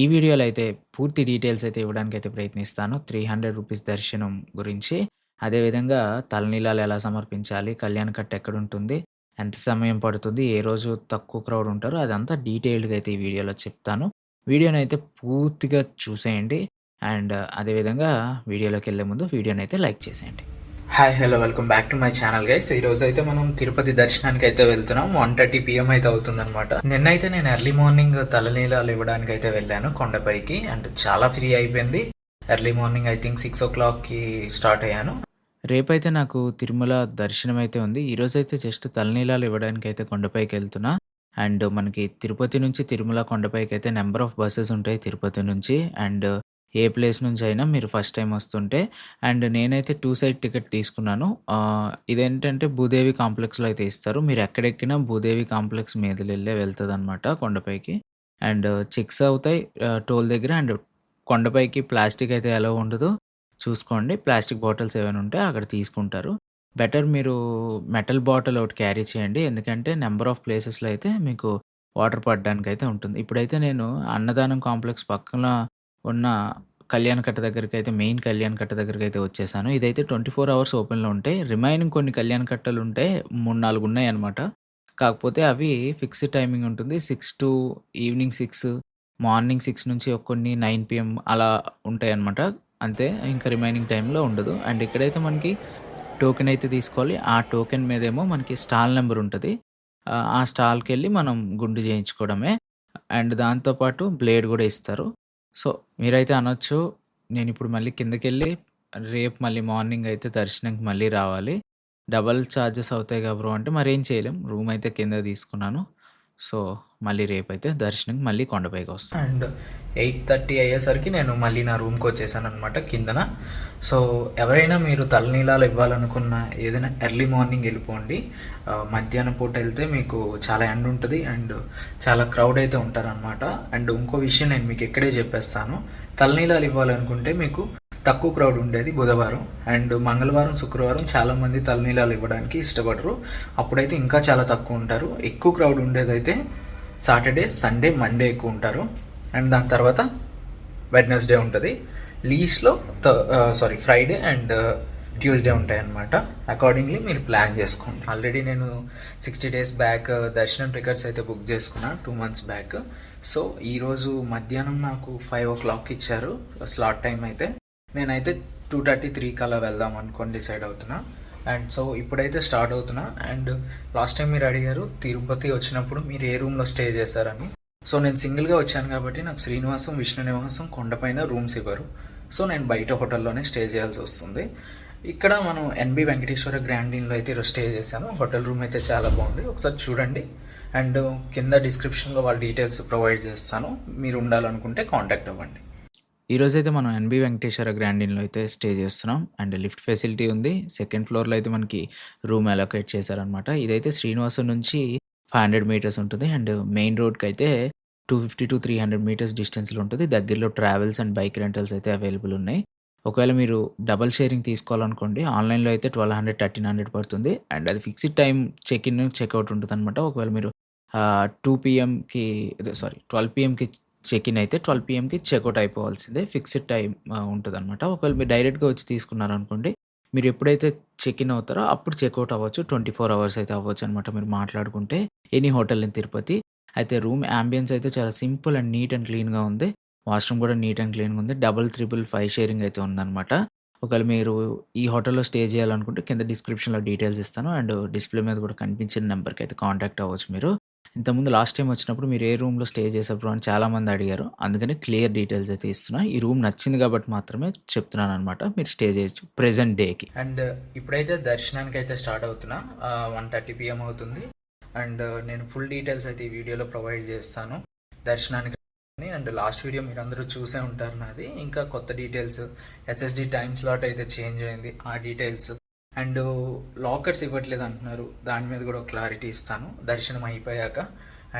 ఈ వీడియోలో అయితే పూర్తి డీటెయిల్స్ అయితే ఇవ్వడానికైతే ప్రయత్నిస్తాను. 300 రూపీస్ దర్శనం గురించి. అదేవిధంగా తలనీలాలు ఎలా సమర్పించాలి? కళ్యాణ కట్ట ఎక్కడుంటుంది? ఎంత సమయం పడుతుంది? ఏ రోజు తక్కువ క్రౌడ్ ఉంటారో అదంతా డీటెయిల్డ్‌గా అయితే ఈ వీడియోలో చెప్తాను. వీడియోనైతే పూర్తిగా చూసేయండి. అండ్ అదేవిధంగా వీడియోలోకెళ్ళే ముందు వీడియోని అయితే లైక్ చేసేయండి. Hi hello welcome back to my channel guys ఈ రోజు అయితే మనం తిరుపతి దర్శనానికి అయితే వెళ్తున్నాం వన్ థర్టీ పిఎం అయితే అవుతుందన్నమాట. నిన్నైతే నేను ఎర్లీ మార్నింగ్ తలనీలాలు ఇవ్వడానికి అయితే వెళ్ళాను కొండపైకి అండ్ చాలా ఫ్రీ అయిపోయింది. Early morning I think six ఓ క్లాక్కి స్టార్ట్ అయ్యాను. రేపైతే నాకు తిరుమల దర్శనం అయితే ఉంది. ఈరోజు అయితే జస్ట్ తలనీలాలు ఇవ్వడానికి అయితే కొండపైకి వెళ్తున్నా. అండ్ మనకి తిరుపతి నుంచి తిరుమల కొండపైకి అయితే నెంబర్ ఆఫ్ బస్సెస్ ఉంటాయి తిరుపతి నుంచి. అండ్ ఏ ప్లేస్ నుంచి అయినా మీరు ఫస్ట్ టైం వస్తుంటే అండ్ నేనైతే టూ సైడ్ టికెట్ తీసుకున్నాను ఇదేంటంటే భూదేవి కాంప్లెక్స్‌లో అయితే ఇస్తారు. మీరు ఎక్కడెక్కినా భూదేవి కాంప్లెక్స్ మీదలెళ్ళే అనమాట కొండపైకి. అండ్ చెక్స్ అవుతాయి టోల్ దగ్గర అండ్ కొండపైకి ప్లాస్టిక్ అయితే ఎలా ఉండదు. చూసుకోండి. ప్లాస్టిక్ బాటిల్స్ ఏమైనా ఉంటే అక్కడ తీసుకుంటారు. బెటర్ మీరు మెటల్ బాటిల్ ఒకటి క్యారీ చేయండి. ఎందుకంటే నెంబర్ ఆఫ్ ప్లేసెస్‌లో అయితే మీకు వాటర్ పడడానికి అయితే ఉంటుంది. ఇప్పుడైతే నేను అన్నదానం కాంప్లెక్స్ పక్కన ఉన్న కళ్యాణ కట్ట దగ్గరికైతే మెయిన్ కళ్యాణ కట్ట దగ్గరికైతే వచ్చేసాను. ఇదైతే 24 అవర్స్ ఓపెన్‌లో ఉంటాయి. రిమైనింగ్ కొన్ని కళ్యాణ కట్టలుంటే 3, 4 ఉన్నాయన్నమాట. కాకపోతే అవి ఫిక్స్డ్ టైమింగ్ ఉంటుంది. Six to evening six morning six నుంచి కొన్ని నైన్ పిఎం అలా ఉంటాయి అనమాట అంతే ఇంకా రిమైనింగ్ టైంలో ఉండదు. అండ్ ఇక్కడైతే మనకి టోకెన్ అయితే తీసుకోవాలి. ఆ టోకెన్ మీదేమో మనకి స్టాల్ నెంబర్ ఉంటుంది ఆ స్టాల్కి వెళ్ళి మనం గుండు చేయించుకోవడమే. అండ్ దాంతో పాటు బ్లేడ్ కూడా ఇస్తారు. సో, మీరైతే అనొచ్చు నేనిప్పుడు మళ్ళీ కిందకెళ్ళి రేపు మళ్ళీ మార్నింగ్ అయితే దర్శనంకి మళ్ళీ రావాలి. డబల్ చార్జెస్ అవుతాయిగా బ్రో అంటే మరేం చేయలేం. రూమ్ అయితే కింద తీసుకున్నాను. సో, మళ్ళీ రేపైతే దర్శనంకి మళ్ళీ కొండపైకొస్తా. అండ్ 8:30 అయ్యేసరికి నేను మళ్ళీ నా రూమ్కి వచ్చేసాననమాట కిందన. సో, ఎవరైనా మీరు తలనీలాలు ఇవ్వాలనుకున్న ఏదైనా ఎర్లీ మార్నింగ్ వెళ్ళిపోండి మధ్యాహ్నం పూట వెళ్తే మీకు చాలా ఎండ్ ఉంటుంది అండ్ చాలా క్రౌడ్ అయితే ఉంటారనమాట. అండ్ ఇంకో విషయం నేను మీకు ఇక్కడే చెప్పేస్తాను. తలనీలాలు ఇవ్వాలనుకుంటే మీకు తక్కువ క్రౌడ్ ఉండేది బుధవారం. అండ్ మంగళవారం, శుక్రవారం చాలామంది తలనీలాలు ఇవ్వడానికి ఇష్టపడరు. అప్పుడైతే ఇంకా చాలా తక్కువ ఉంటారు. ఎక్కువ క్రౌడ్ ఉండేదైతే సాటర్డే, సండే, మండే ఎక్కువ ఉంటారు. అండ్ దాని తర్వాత వెడ్నెస్డే ఉంటుంది లీస్ట్‌లో సారీ ఫ్రైడే అండ్ ట్యూస్డే ఉంటాయన్నమాట. అకార్డింగ్‌లీ మీరు ప్లాన్ చేసుకోండి. ఆల్రెడీ నేను 60 డేస్ బ్యాక్ దర్శనం టికెట్స్ అయితే బుక్ చేసుకున్నాను టూ మంత్స్ బ్యాక్. సో, ఈరోజు మధ్యాహ్నం నాకు 5:00 ఇచ్చారు స్లాట్ టైం అయితే. నేనైతే 2:30, 3 కల్లా వెళ్దాం అనుకోని డిసైడ్ అవుతున్నా. అండ్ సో, ఇప్పుడైతే స్టార్ట్ అవుతున్నా. అండ్ లాస్ట్ టైం మీరు అడిగారు తిరుపతి వచ్చినప్పుడు మీరు ఏ రూమ్‌లో స్టే చేశారని. సో, నేను సింగిల్‌గా వచ్చాను కాబట్టి నాకు శ్రీనివాసం, విష్ణు నివాసం కొండపైన రూమ్స్ ఇవ్వరు. సో, నేను బయట హోటల్‌లోనే స్టే చేయాల్సి వస్తుంది. ఇక్కడ మనం ఎన్‌బి వెంకటేశ్వర గ్రాండ్ ఇన్‌లో అయితే స్టే చేశాను. హోటల్ రూమ్ అయితే చాలా బాగుంది. ఒకసారి చూడండి. అండ్ కింద డిస్క్రిప్షన్‌లో వాళ్ళ డీటెయిల్స్ ప్రొవైడ్ చేస్తాను. మీరు ఉండాలనుకుంటే కాంటాక్ట్ అవ్వండి. ఈరోజైతే మనం ఎన్‌బి వెంకటేశ్వర గ్రాండ్ ఇన్‌లో అయితే స్టే చేస్తున్నాం. అండ్ లిఫ్ట్ ఫెసిలిటీ ఉంది. సెకండ్ ఫ్లోర్‌లో అయితే మనకి రూమ్ అలొకేట్ చేశారనమాట. ఇదైతే శ్రీనివాసం నుంచి 500 మీటర్స్ ఉంటుంది. అండ్ మెయిన్ రోడ్కి అయితే two fifty to three hundred metres డిస్టెన్స్‌లో ఉంటుంది దగ్గరలో ట్రావెల్స్ అండ్ బైక్ రెంటల్స్ అయితే అవైలబుల్ ఉన్నాయి. ఒకవేళ మీరు డబల్ షేరింగ్ తీసుకోవాలనుకోండి ఆన్‌లైన్‌లో అయితే 1200, 1300 పడుతుంది. అండ్ అది fixed time check in, check out అనమాట ఒకవేళ మీరు ఆహ్, 2 పీఎంకి సారీ ట్వెల్వ్ పిఎంకి చెక్ ఇన్ అయితే 12 పీఎంకి చెక్ అవుట్ అయిపోవాల్సిందే. ఫిక్స్డ్ టైం ఉంటుంది అనమాట ఒకవేళ మీరు డైరెక్ట్‌గా వచ్చి తీసుకున్నారనుకోండి మీరు ఎప్పుడైతే చెక్ ఇన్ అవుతారో అప్పుడు చెక్ అవుట్ అవ్వచ్చు. 24 అవర్స్ అయితే అవ్వచ్చు అనమాట మీరు మాట్లాడుకుంటే. Any hotel in Tirupati. అయితే రూమ్ యాంబియన్స్ అయితే చాలా సింపుల్ అండ్ నీట్ అండ్ క్లీన్‌గా ఉంది. వాష్‌రూమ్ కూడా నీట్ అండ్ క్లీన్‌గా ఉంది. డబల్ త్రిపుల్ ఫైవ్ షేరింగ్ అయితే ఉందనమాట. ఒకవేళ మీరు ఈ హోటల్‌లో స్టే చేయాలనుకుంటే కింద డిస్క్రిప్షన్‌లో డీటెయిల్స్ ఇస్తాను. అండ్ డిస్‌ప్లే మీద కూడా కనిపించిన నెంబర్‌కి అయితే కాంటాక్ట్ అవ్వచ్చు మీరు. ఇంతకుముందు లాస్ట్ టైం వచ్చినప్పుడు మీరు ఏ రూమ్‌లో స్టే చేసేప్పుడు అని చాలామంది అడిగారు. అందుకని క్లియర్ డీటెయిల్స్ అయితే ఇస్తున్నా. ఈ రూమ్ నచ్చింది కాబట్టి మాత్రమే చెప్తున్నాను అనమాట మీరు స్టే చేయొచ్చు ప్రెసెంట్ డేకి. అండ్ ఇప్పుడైతే దర్శనానికి అయితే స్టార్ట్ అవుతున్నా. వన్ థర్టీ పిఎం అవుతుంది. అండ్ uh, నేను ఫుల్ డీటెయిల్స్ అయితే ఈ వీడియోలో ప్రొవైడ్ చేస్తాను. దర్శనానికి అండ్ లాస్ట్ వీడియో మీరు అందరూ చూసే ఉంటారు నాది. ఇంకా కొత్త డీటెయిల్స్ ఎస్ఎస్‌డి టైమ్ స్లాట్ అయితే చేంజ్ అయింది. ఆ డీటెయిల్స్ అండ్ లాకర్స్ ఇవ్వట్లేదు అంటున్నారు. దాని మీద కూడా ఒక క్లారిటీ ఇస్తాను దర్శనం అయిపోయాక.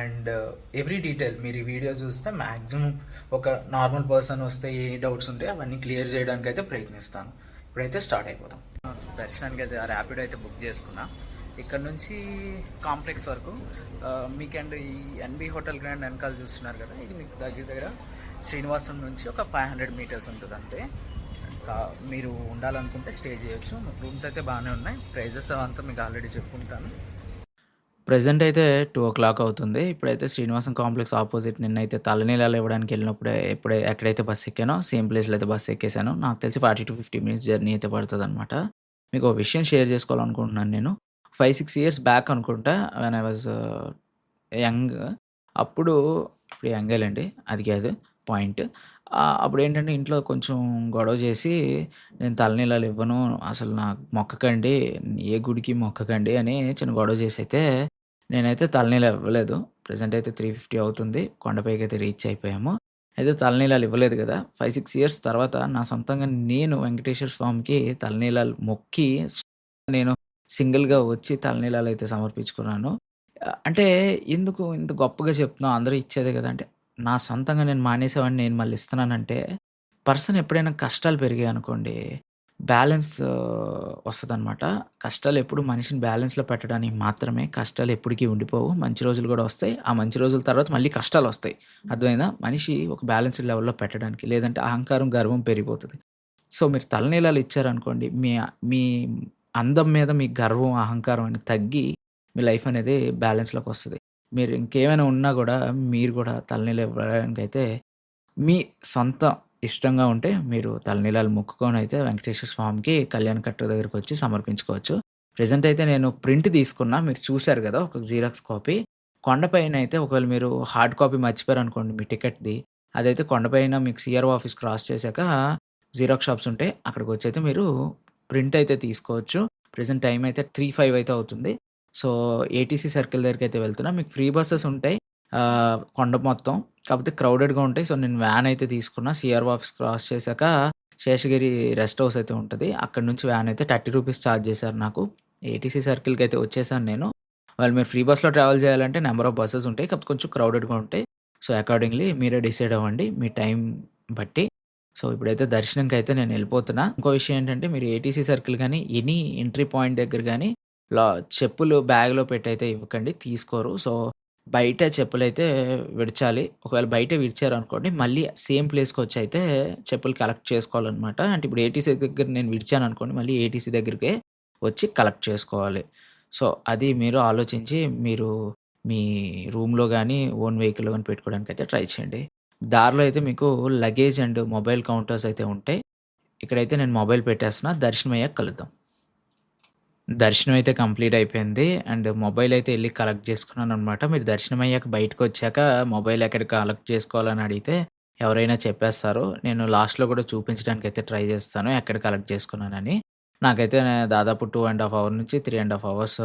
అండ్ uh, ఎవ్రీ డీటెయిల్ మీరు ఈ వీడియో చూస్తే మ్యాక్సిమం ఒక నార్మల్ పర్సన్ వస్తే ఏ డౌట్స్ ఉంటే అవన్నీ క్లియర్ చేయడానికి అయితే ప్రయత్నిస్తాను. ఇప్పుడైతే స్టార్ట్ అయిపోతాం దర్శనానికి అయితే ర్యాపిడ్ అయితే బుక్ చేసుకున్నా. ఇక్కడ నుంచి కాంప్లెక్స్ వరకు మీకు మీకండ్ ఈ ఎన్‌బి హోటల్ గ్రాండ్ వెనకాల చూస్తున్నారు కదా! ఇది మీకు దగ్గర దగ్గర శ్రీనివాసం నుంచి ఒక ఫైవ్ హండ్రెడ్ మీటర్స్ ఉంటుంది అంతే. ఇంకా మీరు ఉండాలనుకుంటే స్టే చేయొచ్చు. రూమ్స్ అయితే బాగానే ఉన్నాయి. ప్రైజెస్ అవంతా మీకు ఆల్రెడీ చెప్పుకుంటాను. ప్రజెంట్ అయితే టూ ఓ క్లాక్ అవుతుంది. ఇప్పుడైతే శ్రీనివాసం కాంప్లెక్స్ ఆపోజిట్ నిన్నైతే తలనీలాలు ఇవ్వడానికి వెళ్ళినప్పుడే ఎప్పుడే ఎక్కడైతే బస్ ఎక్కానో సేమ్ ప్లేస్లో అయితే బస్ ఎక్కేసాను నాకు తెలిసి forty to fifty minutes journey అయితే పడుతుంది అనమాట మీకు ఒక విషయం షేర్ చేసుకోవాలనుకుంటున్నాను నేను. ఫైవ్ సిక్స్ ఇయర్స్ బ్యాక్ అనుకుంటా వెన్ ఐ వాజ్ యంగ్ అప్పుడు ఇప్పుడు యంగ్ యంగేలండి అది కాదు పాయింట్ అప్పుడు ఏంటంటే ఇంట్లో కొంచెం గొడవ చేసి నేను తలనీలాలు ఇవ్వను అసలు నాకు మొక్కకండి ఏ గుడికి మొక్కకండి అని చిన్న గొడవ చేసి అయితే నేనైతే తలనీళ్ళు ఇవ్వలేదు. ప్రజెంట్ అయితే త్రీ ఫిఫ్టీ అవుతుంది కొండపైకి అయితే రీచ్ అయిపోయాము. అయితే తలనీలాలు ఇవ్వలేదు కదా ఫైవ్ సిక్స్ ఇయర్స్ తర్వాత నా సొంతంగా నేను వెంకటేశ్వర స్వామికి తలనీలాలు మొక్కి నేను సింగిల్గా వచ్చి తలనీలాలు అయితే సమర్పించుకున్నాను అంటే ఎందుకు ఇంత గొప్పగా చెప్తున్నావు? అందరూ ఇచ్చేదే కదా అంటే నా సొంతంగా నేను మానేసేవాడిని నేను మళ్ళీ ఇస్తున్నానంటే పర్సన్ ఎప్పుడైనా కష్టాలు పెరిగాయి అనుకోండి బ్యాలెన్స్ వస్తుందన్నమాట. కష్టాలు ఎప్పుడు మనిషిని బ్యాలెన్స్లో పెట్టడానికి మాత్రమే కష్టాలు ఎప్పటికీ ఉండిపోవు. మంచి రోజులు కూడా వస్తాయి. ఆ మంచి రోజుల తర్వాత మళ్ళీ కష్టాలు వస్తాయి. అర్థమైందా? మనిషి ఒక బ్యాలెన్స్డ్ లెవెల్లో పెట్టడానికి లేదంటే అహంకారం గర్వం పెరిగిపోతుంది. సో మీరు తలనీలాలు ఇచ్చారనుకోండి మీ మీ అందం మీద మీ గర్వం అహంకారం అని తగ్గి మీ లైఫ్ అనేది బ్యాలెన్స్లోకి వస్తుంది. మీరు ఇంకేమైనా ఉన్నా కూడా మీరు కూడా తలనీళ్ళు ఇవ్వడానికి అయితే మీ సొంత ఇష్టంగా ఉంటే మీరు తలనీలాలు మొక్కుకొని అయితే వెంకటేశ్వర స్వామికి కళ్యాణ కట్ట దగ్గరికి వచ్చి సమర్పించుకోవచ్చు. ప్రజెంట్ అయితే నేను ప్రింట్ తీసుకున్నా మీరు చూశారు కదా ఒక జీరాక్స్ కాపీ. కొండపైన అయితే ఒకవేళ మీరు హార్డ్ కాపీ మర్చిపోయారు అనుకోండి మీ టికెట్ది. అదైతే కొండపైన మీకు సిఆర్ఓ ఆఫీస్ క్రాస్ చేశాక జీరాక్స్ షాప్స్ ఉంటాయి అక్కడికి వచ్చి అయితే మీరు ప్రింట్ అయితే తీసుకోవచ్చు. ప్రజెంట్ టైం అయితే త్రీ ఫైవ్ అయితే అవుతుంది. సో ఏటీసీ సర్కిల్ దగ్గరికి అయితే వెళ్తున్నా. మీకు ఫ్రీ బస్సెస్ ఉంటాయి. కొండ మొత్తం. కాకపోతే క్రౌడెడ్గా ఉంటాయి. సో నేను వ్యాన్ అయితే తీసుకున్నా. సిఆర్ఓ ఆఫీస్ క్రాస్ చేశాక శేషగిరి రెస్ట్ హౌస్ అయితే ఉంటుంది. అక్కడ నుంచి వ్యాన్ అయితే థర్టీ రూపీస్ ఛార్జ్ చేశారు నాకు. ఏటీసీ సర్కిల్కి అయితే వచ్చేసాను నేను. వాళ్ళు మీరు ఫ్రీ బస్లో ట్రావెల్ చేయాలంటే నెంబర్ ఆఫ్ బస్సెస్ ఉంటాయి. కాకపోతే కొంచెం క్రౌడెడ్గా ఉంటాయి. సో అకార్డింగ్లీ మీరే డిసైడ్ అవ్వండి. మీ టైం బట్టి సో ఇప్పుడైతే దర్శనంకి అయితే నేను వెళ్ళిపోతున్నా. ఇంకో విషయం ఏంటంటే మీరు ఏటీసీ సర్కిల్ కానీ ఎనీ ఎంట్రీ పాయింట్ దగ్గర కానీ లా చెప్పులు బ్యాగ్లో పెట్టి అయితే ఇవ్వకండి తీసుకోరు. సో బయట చెప్పులు అయితే విడిచాలి. ఒకవేళ బయట విడిచారు అనుకోండి మళ్ళీ సేమ్ ప్లేస్కి వచ్చి అయితే చెప్పులు కలెక్ట్ చేసుకోవాలన్నమాట. అంటే ఇప్పుడు ఏటీసీ దగ్గర నేను విడిచాను అనుకోండి మళ్ళీ ఏటీసీ దగ్గరికే వచ్చి కలెక్ట్ చేసుకోవాలి. సో అది మీరు ఆలోచించి మీరు మీ రూమ్లో కానీ ఓన్ వెహికల్ కానీ పెట్టుకోవడానికి అయితే ట్రై చేయండి. దారిలో అయితే మీకు లగేజ్ అండ్ మొబైల్ కౌంటర్స్ అయితే ఉంటాయి. ఇక్కడైతే నేను మొబైల్ పెట్టేస్తున్నా. దర్శనం అయ్యాక కలుద్దాం. దర్శనం అయితే కంప్లీట్ అయిపోయింది. అండ్ మొబైల్ అయితే వెళ్ళి కలెక్ట్ చేసుకున్నాను అనమాట మీరు దర్శనం అయ్యాక బయటకు వచ్చాక మొబైల్ ఎక్కడ కలెక్ట్ చేసుకోవాలని అడిగితే ఎవరైనా చెప్పేస్తారు. నేను లాస్ట్లో కూడా చూపించడానికి అయితే ట్రై చేస్తాను. ఎక్కడ కలెక్ట్ చేసుకున్నానని. నాకైతే దాదాపు టూ అండ్ హాఫ్ అవర్ నుంచి త్రీ అండ్ హాఫ్ అవర్స్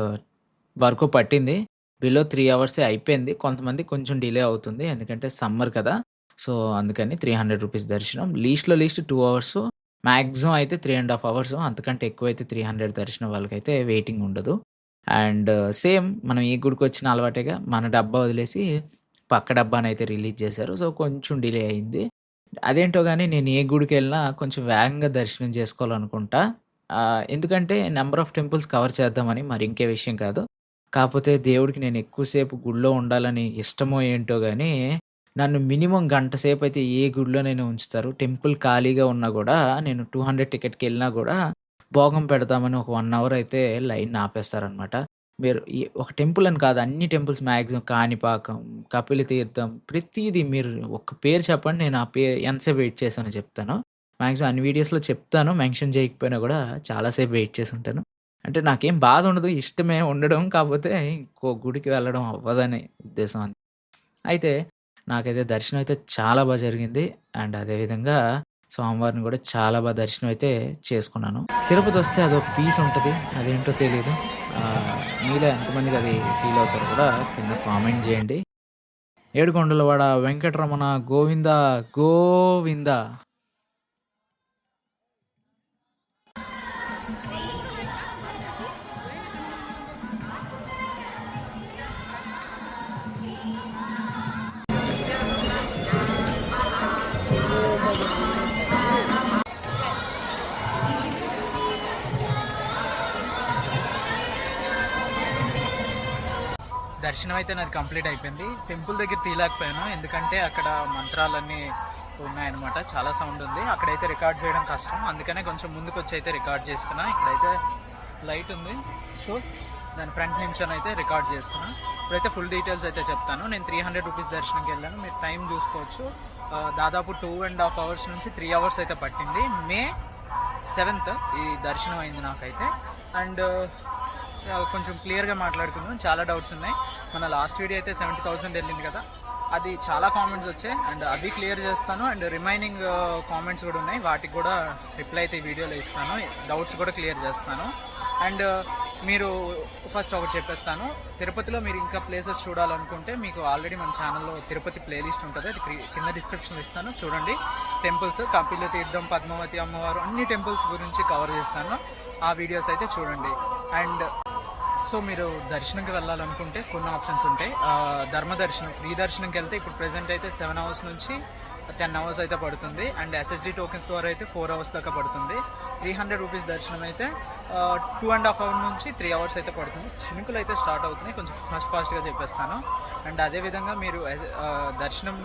వరకు పట్టింది. బిలో త్రీ అవర్సే అయిపోయింది. కొంతమంది కొంచెం డిలే అవుతుంది. ఎందుకంటే సమ్మర్ కదా. సో అందుకని త్రీ హండ్రెడ్ రూపీస్ దర్శనం. లీస్ట్లో లీస్ట్ టూ అవర్స్. మ్యాక్సిమం అయితే త్రీ అండ్ హాఫ్ అవర్స్. అంతకంటే ఎక్కువైతే త్రీ హండ్రెడ్ దర్శనం వాళ్ళకైతే వెయిటింగ్ ఉండదు. అండ్ సేమ్ మనం ఈ గుడికి వచ్చిన అలవాటేగా మన డబ్బా వదిలేసి పక్క డబ్బాని అయితే రిలీజ్ చేశారు. సో కొంచెం డిలే అయింది. అదేంటో కానీ నేను ఏ గుడికి వెళ్ళినా కొంచెం వేగంగా దర్శనం చేసుకోవాలనుకుంటా. ఎందుకంటే నెంబర్ ఆఫ్ టెంపుల్స్ కవర్ చేద్దామని మరి ఇంకే విషయం కాదు. కాకపోతే దేవుడికి నేను ఎక్కువసేపు గుడిలో ఉండాలని ఇష్టమో ఏంటో కానీ నన్ను మినిమం గంట సేపు అయితే ఏ గుడిలో నేను ఉంచుతారు. టెంపుల్ ఖాళీగా ఉన్నా కూడా నేను టూ హండ్రెడ్ టికెట్కి వెళ్ళినా కూడా భోగం పెడతామని ఒక వన్ అవర్ అయితే లైన్ ఆపేస్తారనమాట మీరు ఈ ఒక టెంపుల్ అని కాదు అన్ని టెంపుల్స్ మ్యాక్సిమం కాణిపాకం కపిల తీర్థం ప్రతిదీ మీరు ఒక పేరు చెప్పండి నేను ఆ పేరు ఎంతసేపు వెయిట్ చేశానో చెప్తాను. మ్యాక్సిమం అన్ని వీడియోస్లో చెప్తాను మెన్షన్ చేయకపోయినా కూడా చాలాసేపు వెయిట్ చేసి ఉంటాను. అంటే నాకేం బాధ ఉండదు ఇష్టమే ఉండడం కాకపోతే ఇంకో గుడికి వెళ్ళడం అవ్వదనే ఉద్దేశం అంతే. అయితే నాకైతే దర్శనం అయితే చాలా బాగా జరిగింది. అండ్ అదేవిధంగా స్వామివారిని కూడా చాలా బాగా దర్శనం అయితే చేసుకున్నాను. తిరుపతి వస్తే అదో పీస్ ఉంటుంది. అదేంటో తెలియదు మీలో ఎంతమందికి అది ఫీల్ అవుతారో కూడా కింద కామెంట్ చేయండి. ఏడుకొండలవాడ వెంకటరమణ గోవింద గోవింద. దర్శనం అయితే నాది కంప్లీట్ అయిపోయింది. టెంపుల్ దగ్గర తీయలేకపోయాను. ఎందుకంటే అక్కడ మంత్రాలన్నీ ఉన్నాయన్నమాట. చాలా సౌండ్ ఉంది. అక్కడైతే రికార్డ్ చేయడం కష్టం. అందుకనే కొంచెం ముందుకు వచ్చి అయితే రికార్డ్ చేస్తున్నా. ఇక్కడైతే లైట్ ఉంది. సో దాని ఫ్రంట్ నుంచి అయితే రికార్డ్ చేస్తున్నా. ఇప్పుడైతే ఫుల్ డీటెయిల్స్ అయితే చెప్తాను. నేను త్రీ హండ్రెడ్ రూపీస్ దర్శనంకి వెళ్ళాను. మీరు టైం చూసుకోవచ్చు. దాదాపు టూ అండ్ హాఫ్ అవర్స్ నుంచి త్రీ అవర్స్ అయితే పట్టింది. మే సెవెంత్ ఈ దర్శనం అయింది నాకైతే. అండ్ కొంచెం క్లియర్గా మాట్లాడుకుందాం. చాలా డౌట్స్ ఉన్నాయి. మన లాస్ట్ వీడియో అయితే సెవెంటీ థౌసండ్ వెళ్ళింది కదా. అది చాలా కామెంట్స్ వచ్చాయి. అండ్ అవి క్లియర్ చేస్తాను. అండ్ రిమైనింగ్ కామెంట్స్ కూడా ఉన్నాయి. వాటికి కూడా రిప్లై అయితే ఈ వీడియోలో ఇస్తాను. డౌట్స్ కూడా క్లియర్ చేస్తాను. అండ్ uh, మీరు ఫస్ట్ ఒకటి చెప్పేస్తాను. తిరుపతిలో మీరు ఇంకా ప్లేసెస్ చూడాలనుకుంటే మీకు ఆల్రెడీ మన ఛానల్లో తిరుపతి ప్లేలిస్ట్ ఉంటుంది. అది కింద డిస్క్రిప్షన్లో ఇస్తాను. చూడండి. టెంపుల్స్ కపిల తీర్థం పద్మావతి అమ్మవారు అన్ని టెంపుల్స్ గురించి కవర్ చేస్తాను. ఆ వీడియోస్ అయితే చూడండి. అండ్ సో మీరు దర్శనంకి వెళ్ళాలనుకుంటే కొన్ని ఆప్షన్స్ ఉంటాయి. ధర్మ దర్శనం ఫ్రీ దర్శనంకి వెళ్తే ఇప్పుడు ప్రెసెంట్ అయితే సెవెన్ అవర్స్ నుంచి టెన్ అవర్స్ అయితే పడుతుంది. అండ్ ఎస్ఎస్డి టోకెన్స్ ద్వారా అయితే ఫోర్ అవర్స్ దాకా పడుతుంది. త్రీ హండ్రెడ్ రూపీస్ దర్శనం అయితే టూ అండ్ హాఫ్ అవర్ నుంచి త్రీ అవర్స్ అయితే పడుతుంది. చినుకులు అయితే స్టార్ట్ అవుతున్నాయి. కొంచెం ఫాస్ట్ ఫాస్ట్గా చెప్పేస్తాను. అండ్ అదేవిధంగా మీరు దర్శనం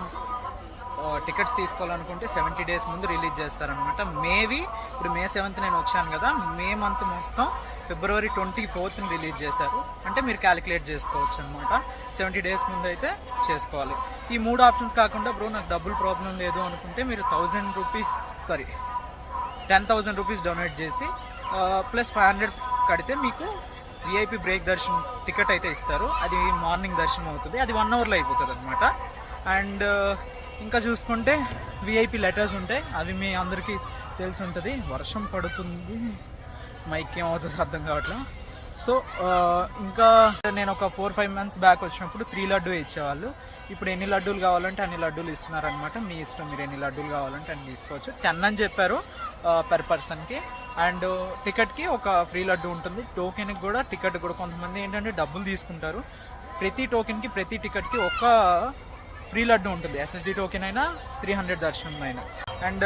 టికెట్స్ తీసుకోవాలనుకుంటే సెవెంటీ డేస్ ముందు రిలీజ్ చేస్తారనమాట మేబీ ఇప్పుడు మే సెవెంత్ నేను వచ్చాను కదా. మే మంత్ మొత్తం ఫిబ్రవరి ట్వంటీ ఫోర్త్ని రిలీజ్ చేశారు. అంటే మీరు క్యాలిక్యులేట్ చేసుకోవచ్చు అనమాట సెవెంటీ డేస్ ముందు అయితే చేసుకోవాలి. ఈ మూడు ఆప్షన్స్ కాకుండా బ్రో నాకు డబ్బులు ప్రాబ్లం లేదు అనుకుంటే మీరు thousand rupees sorry ten thousand rupees donate చేసి ప్లస్ ఫైవ్ హండ్రెడ్ కడితే మీకు విఐపి బ్రేక్ దర్శనం టికెట్ అయితే ఇస్తారు. అది మార్నింగ్ దర్శనం అవుతుంది. అది వన్ అవర్లో అయిపోతుంది అనమాట అండ్ ఇంకా చూసుకుంటే విఐపి లెటర్స్ ఉంటాయి అవి మీ అందరికీ తెలిసి ఉంటుంది. వర్షం పడుతుంది. మైక్ ఏమవుతుంది అర్థం కావట్లేదు సో ఇంకా నేను ఒక ఫోర్ ఫైవ్ మంత్స్ బ్యాక్ వచ్చినప్పుడు త్రీ లడ్డు ఇచ్చేవాళ్ళు. ఇప్పుడు ఎన్ని లడ్డూలు కావాలంటే అన్ని లడ్డూలు ఇస్తున్నారనమాట మీ ఇష్టం మీరు ఎన్ని లడ్డూలు కావాలంటే అన్ని తీసుకోవచ్చు. టెన్ అని చెప్పారు పర్ పర్సన్కి అండ్ టికెట్కి ఒక ఫ్రీ లడ్డు ఉంటుంది. టోకెన్కి కూడా టికెట్ కూడా. కొంతమంది ఏంటంటే డబ్బులు తీసుకుంటారు. ప్రతి టోకెన్కి ప్రతి టికెట్కి ఒక ఫ్రీ లడ్డు ఉంటుంది. ఎస్ఎస్డి టోకెన్ అయినా త్రీ హండ్రెడ్ దర్శనం అయినా. అండ్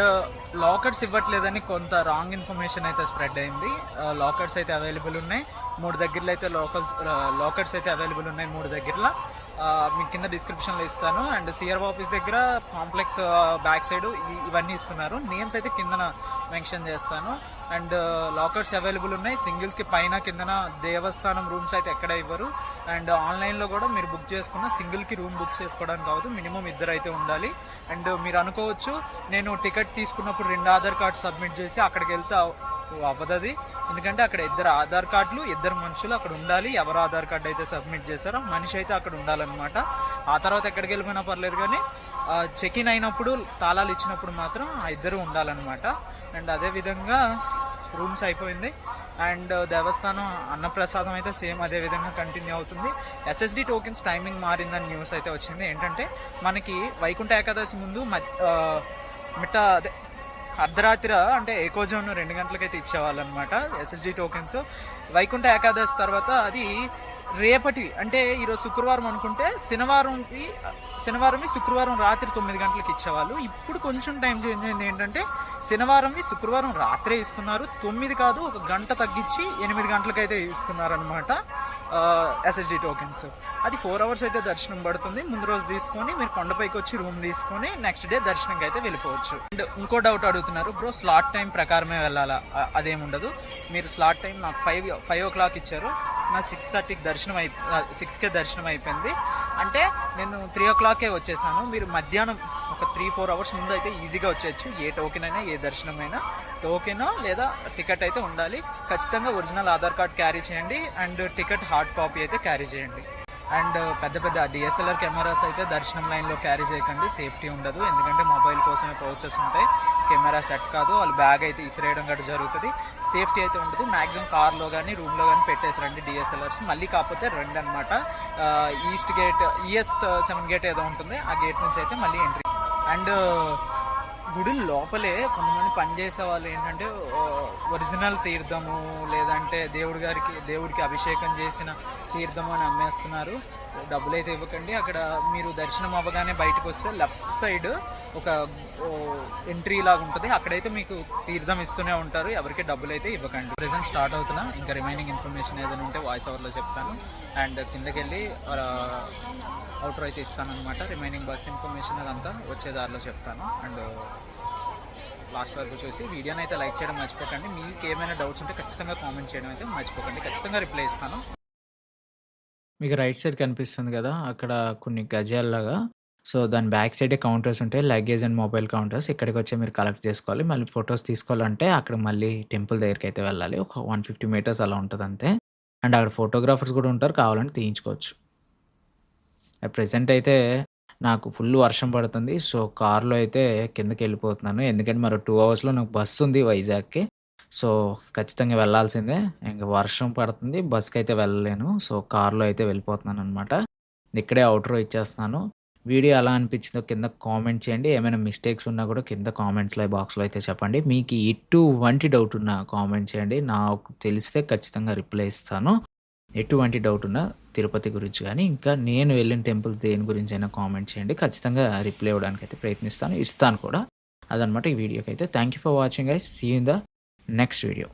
లాకర్స్ ఇవ్వట్లేదని కొంత రాంగ్ ఇన్ఫర్మేషన్ అయితే స్ప్రెడ్ అయింది. లాకర్స్ అయితే అవైలబుల్ ఉన్నాయి. మూడు దగ్గరలో అయితే లోకల్స్ లాకర్స్ అయితే అవైలబుల్ ఉన్నాయి మూడు దగ్గరలో. మీ కింద డిస్క్రిప్షన్లో ఇస్తాను. అండ్ సిఆర్ ఆఫీస్ దగ్గర కాంప్లెక్స్ బ్యాక్ సైడ్ ఇవన్నీ ఇస్తున్నారు. నేమ్స్ అయితే కిందన మెన్షన్ చేస్తాను. అండ్ లాకర్స్ అవైలబుల్ ఉన్నాయి. సింగిల్స్కి పైన కిందన దేవస్థానం రూమ్స్ అయితే ఎక్కడ ఇవ్వరు. అండ్ ఆన్లైన్లో కూడా మీరు బుక్ చేసుకున్న సింగిల్కి రూమ్ బుక్ చేసుకోవడానికి కావద్దు. మినిమం ఇద్దరు అయితే ఉండాలి. అండ్ మీరు అనుకోవచ్చు నేను టికెట్ తీసుకున్నప్పుడు రెండు ఆధార్ కార్డ్ సబ్మిట్ చేసి అక్కడికి వెళ్తే అవ్వదది. ఎందుకంటే అక్కడ ఇద్దరు ఆధార్ కార్డులు ఇద్దరు మనుషులు అక్కడ ఉండాలి. ఎవరు ఆధార్ కార్డు అయితే సబ్మిట్ చేశారో మనిషి అయితే అక్కడ ఉండాలన్నమాట. ఆ తర్వాత ఎక్కడికి వెళ్ళిపోయినా పర్లేదు కానీ చెక్ ఇన్ అయినప్పుడు తాళాలు ఇచ్చినప్పుడు మాత్రం ఆ ఇద్దరు ఉండాలన్నమాట. అండ్ అదేవిధంగా రూమ్స్ అయిపోయింది. అండ్ దేవస్థానం అన్నప్రసాదం అయితే సేమ్ అదే విధంగా కంటిన్యూ అవుతుంది. ఎస్ఎస్డి టోకెన్స్ టైమింగ్ మారిందని న్యూస్ అయితే వచ్చింది. ఏంటంటే మనకి వైకుంఠ ఏకాదశి ముందు మిట్ట అదే అర్ధరాత్రి అంటే ఏకోజోన్ రెండు గంటలకైతే ఇచ్చేవాళ్ళు అనమాట ఎస్ఎస్డి టోకెన్స్ వైకుంఠ ఏకాదశి తర్వాత అది రేపటి అంటే ఈరోజు శుక్రవారం అనుకుంటే శనివారంకి శనివారంవి శుక్రవారం రాత్రి తొమ్మిది గంటలకు ఇచ్చేవాళ్ళు. ఇప్పుడు కొంచెం టైం చేంజ్ అయింది ఏంటంటే శనివారంవి శుక్రవారం రాత్రే ఇస్తున్నారు. తొమ్మిది కాదు ఒక గంట తగ్గించి ఎనిమిది గంటలకైతే ఇస్తున్నారు అనమాట ఎస్ఎస్డి టోకెన్స్ అది ఫోర్ అవర్స్ అయితే దర్శనం పడుతుంది. ముందు రోజు తీసుకొని మీరు కొండపైకి వచ్చి రూమ్ తీసుకొని నెక్స్ట్ డే దర్శనంకి అయితే వెళ్ళిపోవచ్చు. అండ్ ఇంకో డౌట్ అడుగుతున్నారు బ్రో స్లాట్ టైం ప్రకారమే వెళ్ళాలా? అదేముండదు మీరు స్లాట్ టైం నాకు ఫైవ్ ఫైవ్ ఓ క్లాక్ ఇచ్చారు. నా సిక్స్ థర్టీకి దర్శనం అయి సిక్స్కే దర్శనం అయిపోయింది. అంటే నేను త్రీ ఓ క్లాకే వచ్చేసాను. మీరు మధ్యాహ్నం ఒక త్రీ ఫోర్ అవర్స్ ముందు అయితే ఈజీగా వచ్చేయచ్చు. ఏ టోకెన్ అయినా ఏ దర్శనం అయినా. టోకెన్ లేదా టికెట్ అయితే ఉండాలి. ఖచ్చితంగా ఒరిజినల్ ఆధార్ కార్డ్ క్యారీ చేయండి. అండ్ టికెట్ హార్డ్ కాపీ అయితే క్యారీ చేయండి. అండ్ పెద్ద పెద్ద డిఎస్ఎల్ఆర్ కెమెరాస్ అయితే దర్శనం లైన్లో క్యారీ చేయకండి. సేఫ్టీ ఉండదు. ఎందుకంటే మొబైల్ కోసమే పౌచెస్ ఉంటాయి. కెమెరా సెట్ కాదు. వాళ్ళు బ్యాగ్ అయితే ఇసిరేయడం గట్రా జరుగుతుంది. సేఫ్టీ అయితే ఉండదు. మ్యాక్సిమం కార్లో కానీ రూమ్లో కానీ పెట్టేసి రండి డిఎస్ఎల్ఆర్స్ మళ్ళీ కాకపోతే రెండు అనమాట east gate ES seven gate ఏదో ఉంటుంది. ఆ గేట్ నుంచి అయితే మళ్ళీ ఎంట్రీ అండ్ గుడి లోపలే కొంతమంది పనిచేసే వాళ్ళు ఏంటంటే ఒరిజినల్ తీర్థము లేదంటే దేవుడి గారికి దేవుడికి అభిషేకం చేసిన తీర్థము అని అమ్మేస్తున్నారు. డబ్బులు అయితే ఇవ్వకండి. అక్కడ మీరు దర్శనం అవ్వగానే బయటకు వస్తే లెఫ్ట్ సైడ్ ఒక ఎంట్రీ లాగా ఉంటుంది. అక్కడైతే మీకు తీర్థం ఇస్తూనే ఉంటారు. ఎవరికి డబ్బులు అయితే ఇవ్వకండి. ప్రజెంట్ స్టార్ట్ అవుతున్నా. ఇంకా రిమైనింగ్ ఇన్ఫర్మేషన్ ఏదైనా ఉంటే వాయిస్ ఓవర్లో చెప్తాను. అండ్ కిందకెళ్ళి అవుటర్ అయితే ఇస్తాను అనమాట రిమైనింగ్ బస్ ఇన్ఫర్మేషన్ అదంతా వచ్చే దారిలో చెప్తాను. అండ్ లాస్ట్ వరకు చూసి వీడియోని అయితే లైక్ చేయడం మర్చిపోకండి. మీకు ఏమైనా డౌట్స్ ఉంటే ఖచ్చితంగా కామెంట్ చేయడం అయితే మర్చిపోకండి. ఖచ్చితంగా రిప్లై ఇస్తాను. మీకు రైట్ సైడ్ కనిపిస్తుంది కదా అక్కడ కొన్ని గజాల్లాగా. సో దాని బ్యాక్ సైడే కౌంటర్స్ ఉంటాయి లగేజ్ అండ్ మొబైల్ కౌంటర్స్. ఇక్కడికి వచ్చి మీరు కలెక్ట్ చేసుకోవాలి. మళ్ళీ ఫొటోస్ తీసుకోవాలంటే అక్కడ మళ్ళీ టెంపుల్ దగ్గరికి అయితే వెళ్ళాలి. ఒక వన్ ఫిఫ్టీ మీటర్స్ అలా ఉంటుంది అంతే. అండ్ అక్కడ ఫోటోగ్రాఫర్స్ కూడా ఉంటారు కావాలంటే తీయించుకోవచ్చు. ప్రజెంట్ అయితే నాకు ఫుల్ వర్షం పడుతుంది. సో కార్లో అయితే కిందకి వెళ్ళిపోతున్నాను. ఎందుకంటే మరో టూ అవర్స్లో నాకు బస్సు ఉంది వైజాగ్కి. సో ఖచ్చితంగా వెళ్ళాల్సిందే. ఇంకా వర్షం పడుతుంది. బస్కి అయితే వెళ్ళలేను. సో కార్లో అయితే వెళ్ళిపోతున్నాను అనమాట ఇక్కడే అవుట్రో ఇచ్చేస్తున్నాను. వీడియో ఎలా అనిపించిందో కింద కామెంట్ చేయండి. ఏమైనా మిస్టేక్స్ ఉన్నా కూడా కింద కామెంట్స్లో బాక్స్లో అయితే చెప్పండి. మీకు ఎటువంటి డౌట్ ఉన్నా కామెంట్ చేయండి. నాకు తెలిస్తే ఖచ్చితంగా రిప్లై ఇస్తాను. ఎటువంటి డౌట్ ఉన్నా తిరుపతి గురించి కానీ ఇంకా నేను వెళ్ళిన టెంపుల్స్ దేని గురించి అయినా కామెంట్ చేయండి. ఖచ్చితంగా రిప్లై ఇవ్వడానికి అయితే ప్రయత్నిస్తాను ఇస్తాను కూడా. అదనమాట ఈ వీడియోకి అయితే thank you for watching I see in the next video